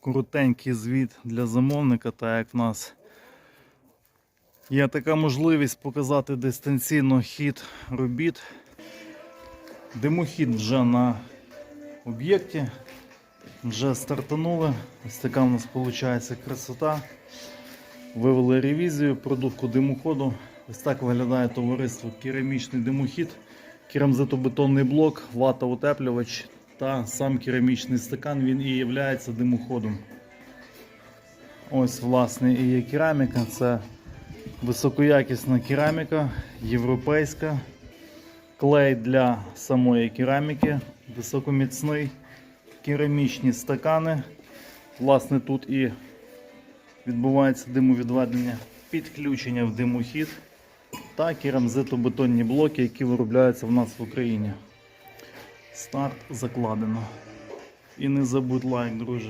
коротенький звіт для замовника, так як в нас є така можливість показати дистанційно хід робіт. Димохід вже на об'єкті. Вже стартанули. Ось така у нас виходить красота. Вивели ревізію продувку димоходу. Ось так виглядає товариство керамічний димохід, керамзитобетонний блок, вата утеплювач та сам керамічний стакан. Він і є димоходом. Ось, власне, і є кераміка. Це високоякісна кераміка, європейська. Клей для самої кераміки, високоміцний, керамічні стакани. Власне, тут і відбувається димовідведення, підключення в димохід та керамзитобетонні блоки, які виробляються в нас в Україні. Старт закладено. І не забудь лайк, друже.